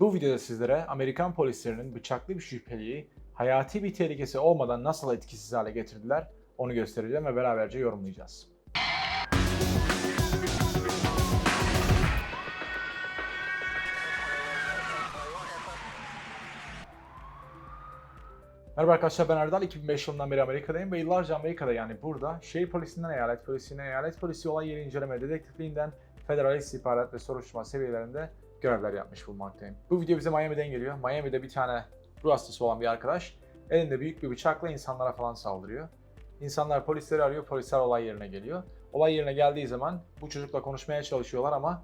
Bu videoda sizlere Amerikan polislerinin bıçaklı bir şüpheliyi hayati bir tehlikesi olmadan nasıl etkisiz hale getirdiler onu göstereceğim ve beraberce yorumlayacağız. Merhaba arkadaşlar ben Erdal. 2005 yılından beri Amerika'dayım ve yıllarca Amerika'da yani burada şehir polisinden eyalet polisine, eyalet polisi olay yeri inceleme dedektifliğinden federal istihbarat ve soruşturma seviyelerinde görevler yapmış bulunmaktayım. Bu video bize Miami'den geliyor. Miami'de bir tane ruh hastası olan bir arkadaş elinde büyük bir bıçakla insanlara falan saldırıyor. İnsanlar polisleri arıyor, polisler olay yerine geliyor. Olay yerine geldiği zaman bu çocukla konuşmaya çalışıyorlar ama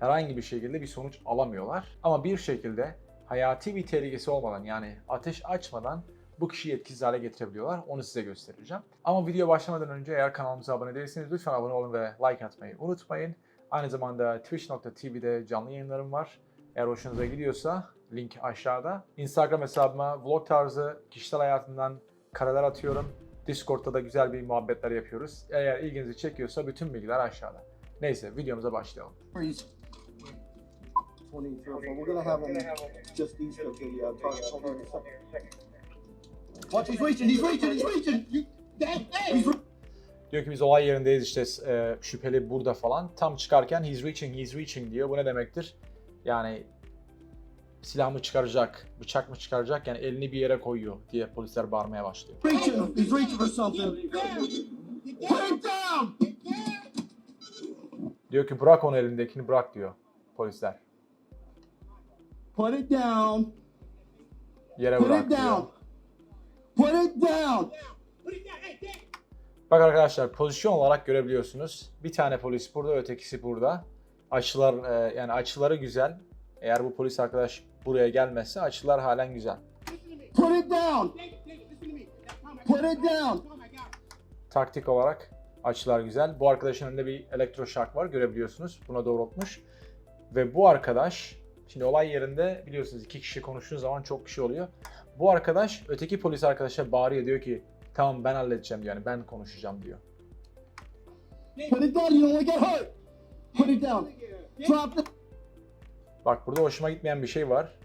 herhangi bir şekilde bir sonuç alamıyorlar. Ama bir şekilde hayati bir tehlikesi olmadan yani ateş açmadan bu kişiyi etkisiz hale getirebiliyorlar. Onu size göstereceğim. Ama video başlamadan önce eğer kanalımıza abone değilseniz lütfen abone olun ve like atmayı unutmayın. Aynı zamanda twitch.tv'de canlı yayınlarım var. Eğer hoşunuza gidiyorsa link aşağıda. Instagram hesabıma vlog tarzı kişisel hayatımdan kareler atıyorum. Discord'da da güzel bir muhabbetler yapıyoruz. Eğer ilginizi çekiyorsa bütün bilgiler aşağıda. Neyse videomuza başlayalım. He's 22 so we're gonna have him just east of the uh. Watch, he's reaching, he's reaching, he's reaching. You, he's re- Diyor ki biz olay yerindeyiz işte e, şüpheli burada falan. Tam çıkarken he's reaching, he's reaching diyor. Bu ne demektir? Yani silah mı çıkaracak, bıçak mı çıkaracak yani elini bir yere koyuyor diye polisler bağırmaya başlıyor. reaching, he's reaching for something. Put him down! Diyor ki bırak onu elindekini bırak diyor polisler. Put it down! Yere Put bırak it diyor. down! Put it down! Bak arkadaşlar pozisyon olarak görebiliyorsunuz. Bir tane polis burada, ötekisi burada. Açılar e, yani açıları güzel. Eğer bu polis arkadaş buraya gelmezse açılar halen güzel. Put it down! Put it down! Taktik olarak açılar güzel. Bu arkadaşın önünde bir elektroşak var görebiliyorsunuz. Buna doğrultmuş. Ve bu arkadaş şimdi olay yerinde biliyorsunuz iki kişi konuştuğu zaman çok kişi oluyor. Bu arkadaş öteki polis arkadaşa bağırıyor diyor ki tamam ben halledeceğim diyor. Yani ben konuşacağım diyor. Put it down, you to get hurt! Put it down! Drop the... Bak burada hoşuma gitmeyen bir şey var.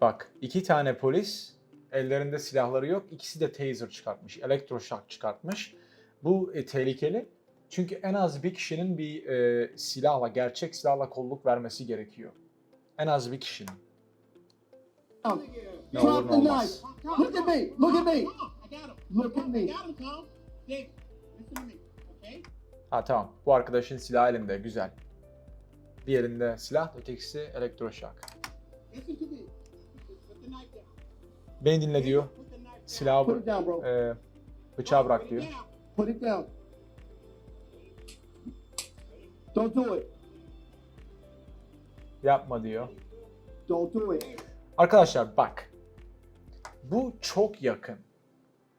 Bak iki tane polis ellerinde silahları yok. İkisi de taser çıkartmış, elektroşok çıkartmış. Bu e, tehlikeli. Çünkü en az bir kişinin bir e, silahla, gerçek silahla kolluk vermesi gerekiyor. En az bir kişinin. down. Ne Drop the knife! Look at me! Look at me! Look at me! Ha tamam. Bu arkadaşın silahı elinde. Güzel. Bir elinde silah, ötekisi elektroşok. Beni dinle diyor. Silahı Put it down, bro. e, bıçağı bırak diyor. Put it down. Don't do it. Yapma diyor. Don't do it. Arkadaşlar bak. Bu çok yakın.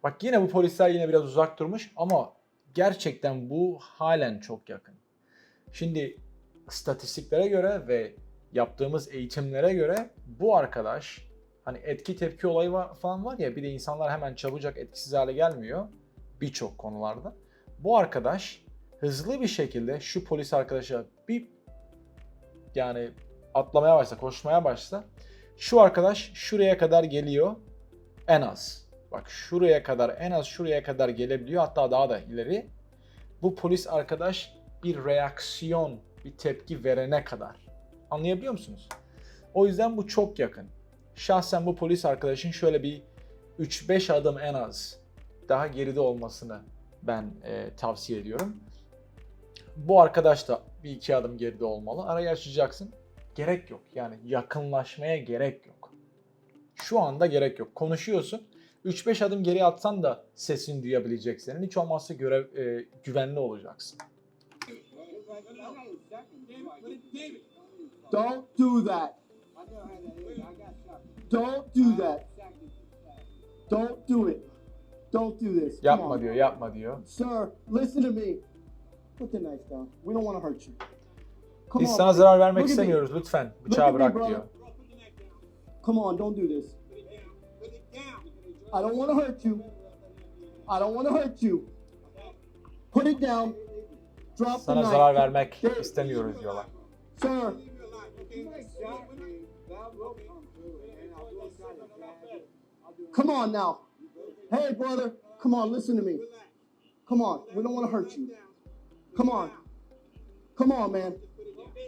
Bak yine bu polisler yine biraz uzak durmuş ama gerçekten bu halen çok yakın. Şimdi statistiklere göre ve yaptığımız eğitimlere göre bu arkadaş hani etki tepki olayı var, falan var ya bir de insanlar hemen çabucak etkisiz hale gelmiyor birçok konularda. Bu arkadaş hızlı bir şekilde şu polis arkadaşa bir yani atlamaya başla, koşmaya başla. Şu arkadaş şuraya kadar geliyor en az. Bak şuraya kadar en az şuraya kadar gelebiliyor hatta daha da ileri. Bu polis arkadaş bir reaksiyon, bir tepki verene kadar. Anlayabiliyor musunuz? O yüzden bu çok yakın. Şahsen bu polis arkadaşın şöyle bir 3-5 adım en az daha geride olmasını ben e, tavsiye ediyorum. Bu arkadaş da bir iki adım geride olmalı. Arayı açacaksın. Gerek yok. Yani yakınlaşmaya gerek yok. Şu anda gerek yok. Konuşuyorsun. 3-5 adım geri atsan da sesini duyabilecek senin. Hiç olmazsa görev, e, güvenli olacaksın. Don't do that. Don't do that. Don't do it. Don't do this. Yapma diyor, yapma diyor. Sir, listen to me. Put the knife down. We don't want to hurt you. Biz sana zarar vermek istemiyoruz. Lütfen bıçağı bırak diyor. Come on, don't do this. I don't want to hurt you. I don't want to hurt you. Put it down. Drop the Sana knife. zarar vermek There- istemiyoruz diyorlar. Sir, Come on now. Hey, brother. Come on, listen to me. Come on. We don't want to hurt you. Come on. Come on, man.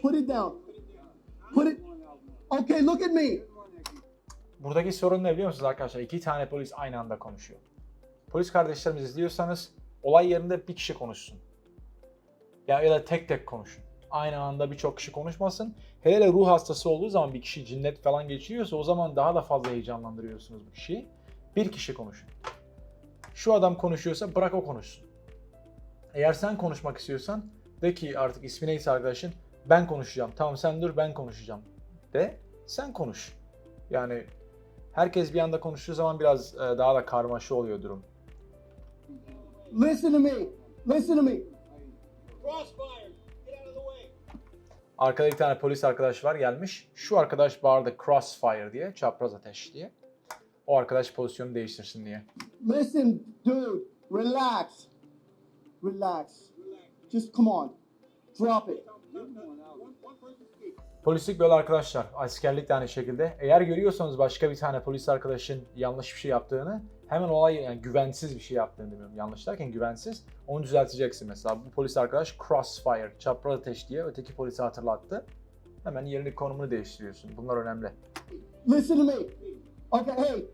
Put it down. Put it. Okay, look at me. Buradaki sorun ne biliyor musunuz arkadaşlar? İki tane polis aynı anda konuşuyor. Polis kardeşlerimiz izliyorsanız olay yerinde bir kişi konuşsun. Ya, ya da tek tek konuşun. Aynı anda birçok kişi konuşmasın. Hele hele ruh hastası olduğu zaman bir kişi cinnet falan geçiriyorsa o zaman daha da fazla heyecanlandırıyorsunuz bu kişiyi. Bir kişi konuşun. Şu adam konuşuyorsa bırak o konuşsun. Eğer sen konuşmak istiyorsan de ki artık ismi neyse arkadaşın ben konuşacağım. Tamam sen dur ben konuşacağım. De sen konuş. Yani herkes bir anda konuştuğu zaman biraz e, daha da karmaşa oluyor durum. Listen to me. Listen to me. Crossfire! Get out of the way! Arkada bir tane polis arkadaş var gelmiş. Şu arkadaş bağırdı crossfire diye, çapraz ateş diye. O arkadaş pozisyonu değiştirsin diye. Listen, dude. Relax. Relax. Just come on. Drop it. Polislik böyle arkadaşlar. Askerlik de aynı şekilde. Eğer görüyorsanız başka bir tane polis arkadaşın yanlış bir şey yaptığını hemen olay yani güvensiz bir şey yaptığını demiyorum. Yanlış derken güvensiz. Onu düzelteceksin mesela. Bu polis arkadaş crossfire, çapraz ateş diye öteki polisi hatırlattı. Hemen yerini konumunu değiştiriyorsun. Bunlar önemli. Listen to me. Okay, hey.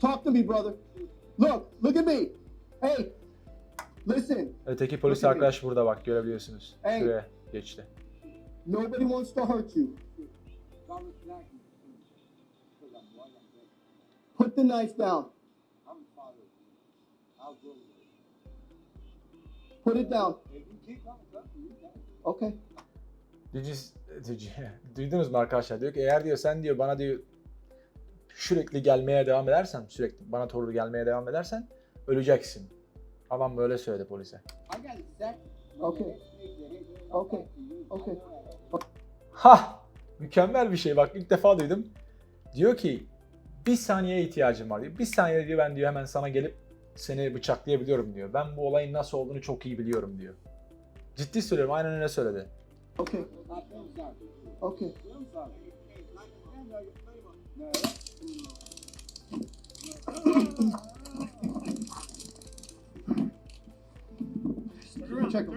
Talk to me, brother. Look, look at me. Hey. Listen. Öteki polis arkadaş burada bak görebiliyorsunuz. Hey. Şuraya geçti. Nobody wants to hurt you. Put the knife down. Put it down. Okay. Did you, did you- duydunuz mu arkadaşlar? Diyor ki eğer diyor sen diyor bana diyor sürekli gelmeye devam edersen, sürekli bana doğru gelmeye devam edersen öleceksin. Adam böyle söyledi polise. Okay. Okay. Okay. Ha! Mükemmel bir şey bak ilk defa duydum. Diyor ki bir saniyeye ihtiyacım var diyor. Bir saniyede diyor ben diyor hemen sana gelip seni bıçaklayabiliyorum diyor. Ben bu olayın nasıl olduğunu çok iyi biliyorum diyor. Ciddi söylüyorum aynen öyle söyledi. Okay. Okay. Check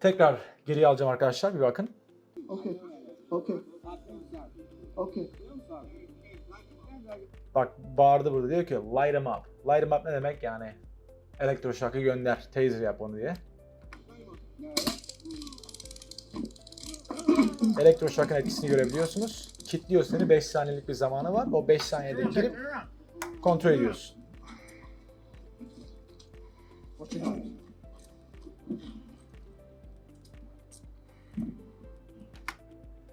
Tekrar geriye alacağım arkadaşlar bir bakın. Okay. Okay. Okay. Bak bağırdı burada diyor ki light 'em up. Light 'em up ne demek yani? Elektroşokı gönder, taser yap onu diye. Elektroşokun etkisini görebiliyorsunuz. Kitliyor seni 5 saniyelik bir zamanı var. O 5 saniyede girip kontrol ediyorsun.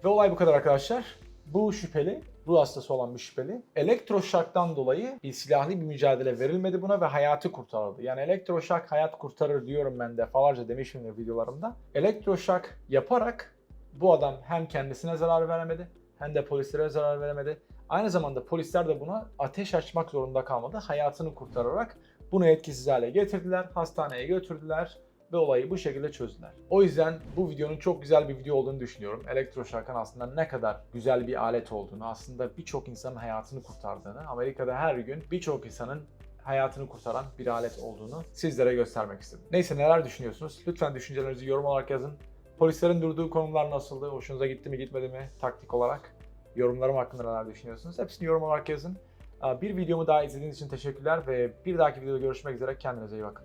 Ve olay bu kadar arkadaşlar. Bu şüpheli, ruh hastası olan bir şüpheli. Elektroşoktan dolayı bir silahlı bir mücadele verilmedi buna ve hayatı kurtarıldı. Yani elektroşok hayat kurtarır diyorum ben defalarca demişimdir videolarımda. Elektroşok yaparak bu adam hem kendisine zarar veremedi hem de polislere zarar veremedi. Aynı zamanda polisler de buna ateş açmak zorunda kalmadı. Hayatını kurtararak bunu etkisiz hale getirdiler. Hastaneye götürdüler ve olayı bu şekilde çözdüler. O yüzden bu videonun çok güzel bir video olduğunu düşünüyorum. Elektroşokun aslında ne kadar güzel bir alet olduğunu, aslında birçok insanın hayatını kurtardığını, Amerika'da her gün birçok insanın hayatını kurtaran bir alet olduğunu sizlere göstermek istedim. Neyse neler düşünüyorsunuz? Lütfen düşüncelerinizi yorum olarak yazın. Polislerin durduğu konumlar nasıldı? Hoşunuza gitti mi gitmedi mi taktik olarak? Yorumlarım hakkında neler düşünüyorsunuz? Hepsini yorum olarak yazın. Bir videomu daha izlediğiniz için teşekkürler ve bir dahaki videoda görüşmek üzere. Kendinize iyi bakın.